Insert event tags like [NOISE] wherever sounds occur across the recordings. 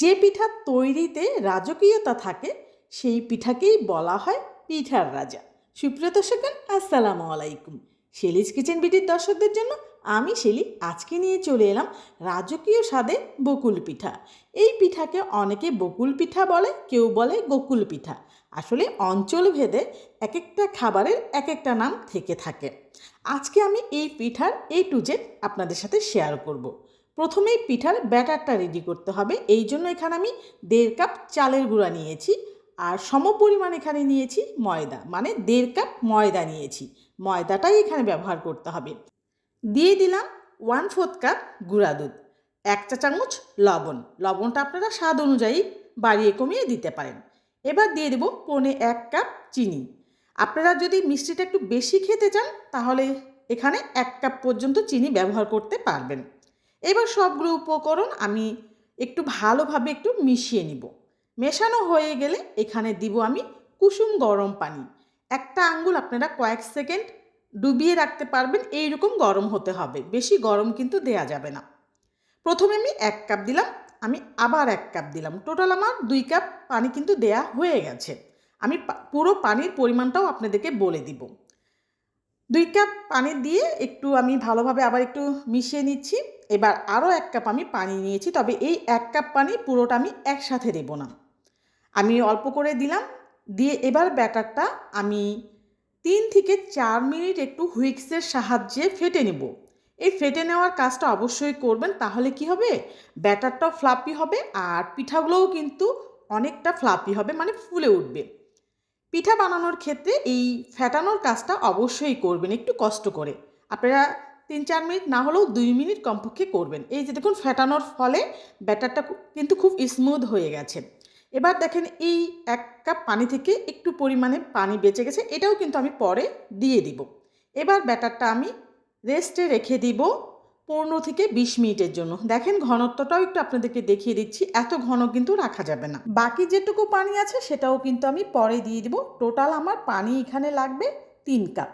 যে পিঠা তৈরিতে রাজকীয়তা থাকে, সেই পিঠাকেই বলা হয় পিঠার রাজা। সুপ্রিয় দর্শকগণ আসসালামু আলাইকুম। শেলিজ কিচেন বিটির দর্শকদের জন্য আমি শেলি আজকে নিয়ে চলে এলাম রাজকীয় স্বাদে বকুল পিঠা। এই পিঠাকে অনেকে বকুল পিঠা বলে, কেউ বলে গোকুল পিঠা। আসলে অঞ্চল ভেদে এক একটা খাবারের এক একটা নাম থেকে থাকে। আজকে আমি এই পিঠার এ টু জেড আপনাদের সাথে শেয়ার করব। প্রথমেই পিঠার ব্যাটারটা রেডি করতে হবে। এই জন্য এখানে আমি দেড় কাপ চালের গুঁড়া নিয়েছি আর সমপরিমাণ এখানে নিয়েছি ময়দা মানে দেড় কাপ ময়দা নিয়েছি। ময়দাটাই এখানে ব্যবহার করতে হবে। দিয়ে দিলাম ওয়ান ফোর্থ কাপ গুঁড়া দুধ, এক চা চামচ লবণ। লবণটা আপনারা স্বাদ অনুযায়ী বাড়িয়ে কমিয়ে দিতে পারেন। এবার দিয়ে দেবো পৌনে এক কাপ চিনি। আপনারা যদি মিষ্টিটা একটু বেশি খেতে চান, তাহলে এখানে এক কাপ পর্যন্ত চিনি ব্যবহার করতে পারবেন। এবার সবগুলো উপকরণ আমি একটু ভালোভাবে একটু মিশিয়ে নিব। মেশানো হয়ে গেলে এখানে দিব আমি কুসুম গরম পানি। একটা আঙ্গুল আপনারা কয়েক সেকেন্ড ডুবিয়ে রাখতে পারবেন এই রকম গরম হতে হবে। বেশি গরম কিন্তু দেয়া যাবে না। প্রথমে আমি এক কাপ দিলাম, আমি আবার এক কাপ দিলাম। টোটাল আমার দুই কাপ পানি কিন্তু দেয়া হয়ে গেছে। আমি পুরো পানির পরিমাণটাও আপনাদেরকে বলে দিব। দুই কাপ পানি দিয়ে একটু আমি ভালোভাবে আবার একটু মিশিয়ে নিচ্ছি। এবার আরও এক কাপ আমি পানি নিয়েছি, তবে এই এক কাপ পানি পুরোটা আমি একসাথে দেব না। আমি অল্প করে দিলাম, দিয়ে এবার ব্যাটারটা আমি তিন থেকে চার মিনিট একটু হুইক্সের সাহায্যে ফেটে নেব। এই ফেটে নেওয়ার কাজটা অবশ্যই করবেন, তাহলে কি হবে? ব্যাটারটাও ফ্লাপি হবে আর পিঠাগুলোও কিন্তু অনেকটা ফ্লাপি হবে মানে ফুলে উঠবে। পিঠা বানানোর ক্ষেত্রে এই ফেটানোর কাজটা অবশ্যই করবেন, একটু কষ্ট করে। আপনারা তিন চার মিনিট না হলেও দুই মিনিট কমপক্ষে করবেন। এই যে দেখুন, ফেটানোর ফলে ব্যাটারটা কিন্তু খুব স্মুথ হয়ে গেছে। এবার দেখেন, এই এক কাপ পানি থেকে একটু পরিমাণে পানি বেঁচে গেছে, এটাও কিন্তু আমি পরে দিয়ে দিব। এবার ব্যাটারটা আমি রেস্টে রেখে দিব পনেরো থেকে বিশ মিনিটের জন্য। দেখেন, ঘনত্বটাও একটু আপনাদেরকে দেখিয়ে দিচ্ছি, এত ঘন কিন্তু রাখা যাবে না। বাকি যেটুকু পানি আছে, সেটাও কিন্তু আমি পরে দিয়ে দিব। টোটাল আমার পানি এখানে লাগবে তিন কাপ।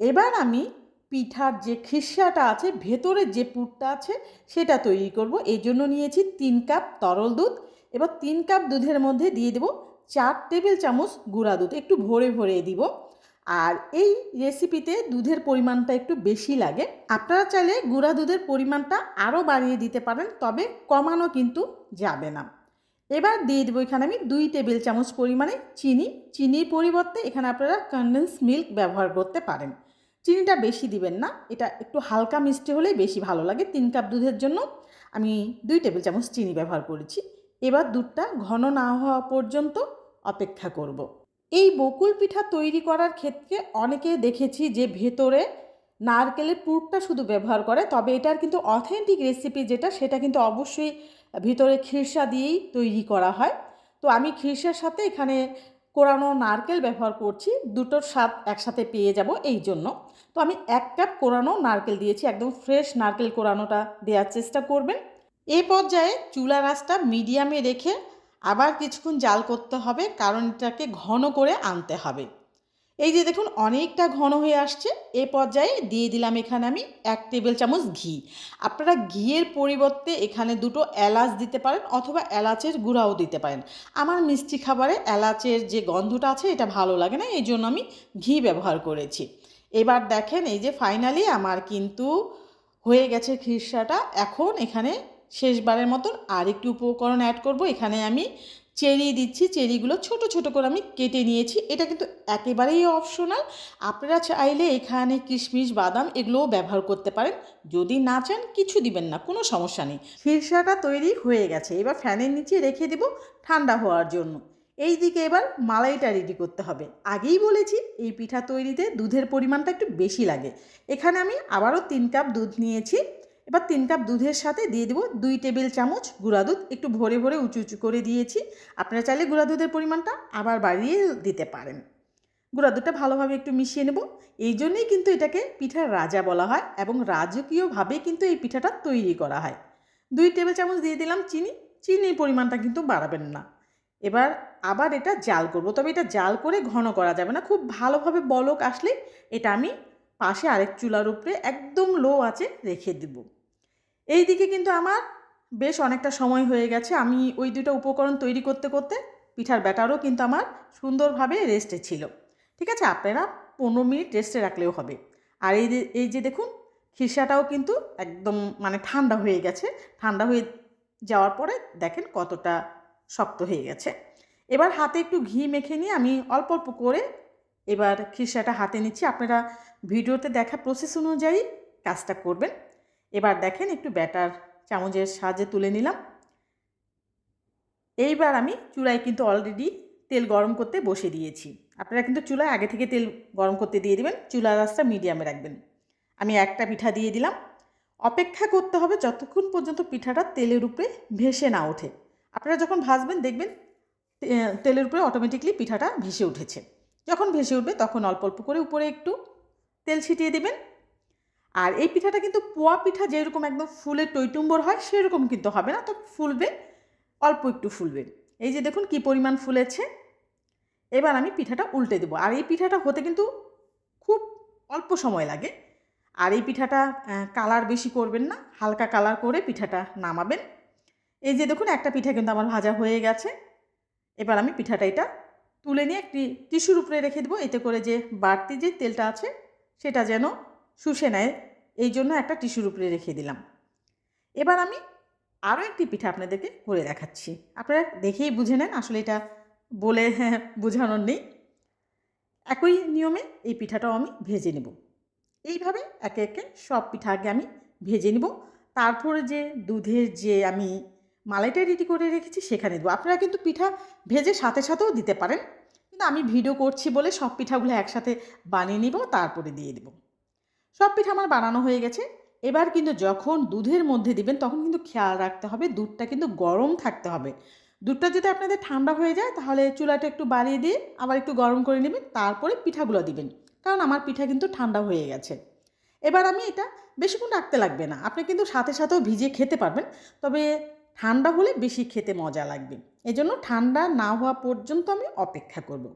এবার আমি পিঠার যে খিসাটা আছে, ভেতরে যে পুরটা আছে, সেটা তৈরি করব। এই জন্য নিয়েছি তিন কাপ তরল দুধ। এবার তিন কাপ দুধের মধ্যে দিয়ে দেব চার টেবিল চামচ গুঁড়া দুধ। একটু ভরে ভরে দিব। আর এই রেসিপিতে দুধের পরিমাণটা একটু বেশি লাগে। আপনারা চাইলে গুঁড়া দুধের পরিমাণটা আরও বাড়িয়ে দিতে পারেন, তবে কমানো কিন্তু যাবে না। এবার দিয়ে দেবো এখানে আমি দুই টেবিল চামচ পরিমাণে চিনি। চিনির পরিবর্তে এখানে আপনারা কনডেন্স মিল্ক ব্যবহার করতে পারেন। চিনিটা বেশি দিবেন না। এটা একটু হালকা মিষ্টি হলেই বেশি ভালো লাগে। তিন কাপ দুধের জন্য আমি দুই টেবিল চামচ চিনি ব্যবহার করেছি। এবার দুধটা ঘন না হওয়া পর্যন্ত অপেক্ষা করব। এই বকুল পিঠা তৈরি করার ক্ষেত্রে অনেকে দেখেছি যে ভেতরে নারকেলের পুরটা শুধু ব্যবহার করে, তবে এটার কিন্তু অথেন্টিক রেসিপি যেটা, সেটা কিন্তু অবশ্যই ভিতরে খিরসা দিয়েই তৈরি করা হয়। তো আমি খিরসার সাথে এখানে কোরানো নারকেল ব্যবহার করছি দুটোর স্বাদ একসাথে পেয়ে যাব এই জন্য। তো আমি এক কাপ কোরানো নারকেল দিয়েছি, একদম ফ্রেশ নারকেল কোরানোটা দেওয়ার চেষ্টা করবেন। এ পর্যায়ে চুলা রাসটা মিডিয়ামে রেখে আবার কিছুক্ষণ জাল করতে হবে, কারণ এটাকে ঘন করে আনতে হবে। এই যে দেখুন, অনেকটা ঘন হয়ে আসছে। এ পর্যায়ে দিয়ে দিলাম এখানে আমি এক টেবিল চামচ ঘি। আপনারা ঘিয়ের পরিবর্তে এখানে দুটো এলাচ দিতে পারেন অথবা এলাচের গুঁড়াও দিতে পারেন। আমার মিষ্টি খাবারে এলাচের যে গন্ধটা আছে, এটা ভালো লাগে না, এই জন্য আমি ঘি ব্যবহার করেছি। এবার দেখেন, এই যে ফাইনালি আমার কিন্তু হয়ে গেছে খিরসাটা। এখন এখানে শেষবারের মতন আর একটু উপকরণ অ্যাড করব। এখানে আমি চেরি দিচ্ছি, চেরিগুলো ছোট ছোট করে আমি কেটে নিয়েছি। এটা কিন্তু একেবারেই অপশনাল আপনারা চাইলে এখানে কিশমিশ, বাদাম এগুলোও ব্যবহার করতে পারেন। যদি না চান, কিছু দিবেন না, কোনো সমস্যা নেই। খিরসাটা তৈরি হয়ে গেছে। এবার ফ্যানের নিচে রেখে দেব ঠান্ডা হওয়ার জন্য। এই দিকে এবার মালাইটা রেডি করতে হবে। আগেই বলেছি, এই পিঠা তৈরিতে দুধের পরিমাণটা একটু বেশি লাগে। এখানে আমি আবারও তিন কাপ দুধ নিয়েছি। এবার তিন কাপ দুধের সাথে দিয়ে দেবো দুই টেবিল চামচ গুঁড়া দুধ। একটু ভরে ভরে উঁচু উঁচু করে দিয়েছি। আপনারা চাইলে গুঁড়া দুধের পরিমাণটা আবার বাড়িয়ে দিতে পারেন। গুঁড়া দুধটা ভালোভাবে একটু মিশিয়ে নেব। এই জন্যেই কিন্তু এটাকে পিঠার রাজা বলা হয় এবং রাজকীয়ভাবে কিন্তু এই পিঠাটা তৈরি করা হয়। দুই টেবিল চামচ দিয়ে দিলাম চিনি। চিনির পরিমাণটা কিন্তু বাড়াবেন না। এবার আবার এটা জাল করব। তবে এটা জাল করে ঘন করা যাবে না। খুব ভালোভাবে বলক আসলে এটা আমি পাশে আরেক চুলার উপরে একদম লো আছে রেখে দেব। এই দিকে কিন্তু আমার বেশ অনেকটা সময় হয়ে গেছে। আমি ওই দুটো উপকরণ তৈরি করতে করতে পিঠার ব্যাটারও কিন্তু আমার সুন্দরভাবে রেস্টে ছিল। ঠিক আছে? আপনারা পনেরো মিনিট রেস্টে রাখলেও হবে। আর এই এই যে দেখুন খিরসাটাও কিন্তু একদম মানে ঠান্ডা হয়ে গেছে। ঠান্ডা হয়ে যাওয়ার পরে দেখেন কতটা শক্ত হয়ে গেছে। এবার হাতে একটু ঘি মেখে নিয়ে আমি অল্প অল্প করে এবার খিরসাটা হাতে নিচ্ছি। আপনারা ভিডিওতে দেখা প্রসেস অনুযায়ী কাজটা করবেন। এবার দেখেন একটু ব্যাটার চামচের সাহায্যে তুলে নিলাম। এইবার আমি চুলায় কিন্তু অলরেডি তেল গরম করতে বসে দিয়েছি। আপনারা কিন্তু চুলায় আগে থেকে তেল গরম করতে দিয়ে দিবেন, চুলার রাস্তা মিডিয়ামে রাখবেন। আমি একটা পিঠা দিয়ে দিলাম। অপেক্ষা করতে হবে যতক্ষণ পর্যন্ত পিঠাটা তেলের উপরে ভেসে না ওঠে। আপনারা যখন ভাজবেন দেখবেন তেলের উপরে অটোমেটিকলি পিঠাটা ভেসে উঠেছে। যখন ভেসে উঠবে তখন অল্প অল্প করে উপরে একটু তেল ছিটিয়ে দেবেন। আর এই পিঠাটা কিন্তু পোয়া পিঠা যেরকম একদম ফুলে টৈটুম্বর হয়, সেরকম কিন্তু হবে না, তো ফুলবে, অল্প একটু ফুলবে। এই যে দেখুন কি পরিমাণ ফুলেছে। এবার আমি পিঠাটা উল্টে দেবো। আর এই পিঠাটা হতে কিন্তু খুব অল্প সময় লাগে। আর এই পিঠাটা কালার বেশি করবেন না, হালকা কালার করে পিঠাটা নামাবেন। এই যে দেখুন একটা পিঠা কিন্তু আমার ভাজা হয়ে গেছে। এবার আমি পিঠাটা এটা তুলে নিয়ে একটি টিস্যুর উপরে রেখে দেবো। এতে করে যে বাড়তি যে তেলটা আছে, সেটা যেন শুষে নেয়। এই জন্য একটা টিস্যুর উপরে রেখে দিলাম। এবার আমি আরও একটি পিঠা আপনাদেরকে করে দেখাচ্ছি। আপনারা দেখেই বুঝে নেন, আসলে এটা বলে হ্যাঁ [LAUGHS] বোঝানোর নেই। একই নিয়মে এই পিঠাটাও আমি ভেজে নেব। এইভাবে একে একে সব পিঠা আগে আমি ভেজে নেব। তারপরে যে দুধের যে আমি মালাইটা রেডি করে রেখেছি সেখানে দেবো। আপনারা কিন্তু পিঠা ভেজে সাথে সাথেও দিতে পারেন। কিন্তু আমি ভিডিও করছি বলে সব পিঠাগুলো একসাথে বানিয়ে নিব, তারপরে দিয়ে দেবো। সব পিঠা আমার বানানো হয়ে গেছে। এবার কিন্তু যখন দুধের মধ্যে দিবেন, তখন কিন্তু খেয়াল রাখতে হবে, দুধটা কিন্তু গরম থাকতে হবে। দুধটা যদি আপনাদের ঠান্ডা হয়ে যায়, তাহলে চুলাটা একটু বাড়িয়ে দিয়ে আবার একটু গরম করে নেবেন, তারপরে পিঠাগুলো দিবেন। কারণ আমার পিঠা কিন্তু ঠান্ডা হয়ে গেছে। এবার আমি এটা বেশিক্ষণ রাখতে লাগবে না। আপনি কিন্তু সাথে সাথেও ভিজিয়ে খেতে পারবেন, তবে ঠান্ডা হলে বেশি খেতে মজা লাগবে। এজন্য ঠান্ডা না হওয়া পর্যন্ত আমি অপেক্ষা করব।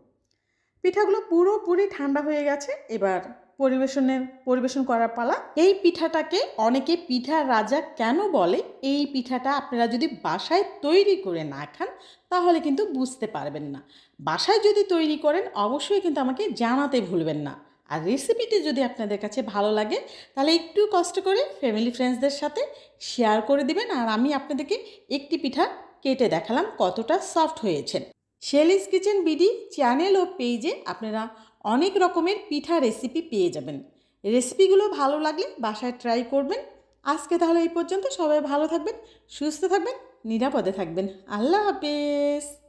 পিঠাগুলো পুরোপুরি ঠান্ডা হয়ে গেছে, এবার পরিবেশনের পরিবেশন করার পালা। এই পিঠাটাকে অনেকে পিঠার রাজা কেন বলে? এই পিঠাটা আপনারা যদি বাসায় তৈরি করে না খান, তাহলে কিন্তু বুঝতে পারবেন না। বাসায় যদি তৈরি করেন, অবশ্যই কিন্তু আমাকে জানাতে ভুলবেন না। আর রেসিপিটি যদি আপনাদের কাছে ভালো লাগে, তাহলে একটু কষ্ট করে ফ্যামিলি ফ্রেন্ডসদের সাথে শেয়ার করে দিবেন। আর আমি আপনাদেরকে একটি পিঠা কেটে দেখালাম কতটা সফট হয়েছে। শেলিস কিচেন বিডি চ্যানেল ও পেজে আপনারা অনেক রকমের পিঠা রেসিপি পেয়ে যাবেন। রেসিপিগুলো ভালো লাগলে বাসায় ট্রাই করবেন। আজকে তাহলে এই পর্যন্ত। সবাই ভালো থাকবেন, সুস্থ থাকবেন, নিরাপদে থাকবেন। আল্লাহ হাফেজ।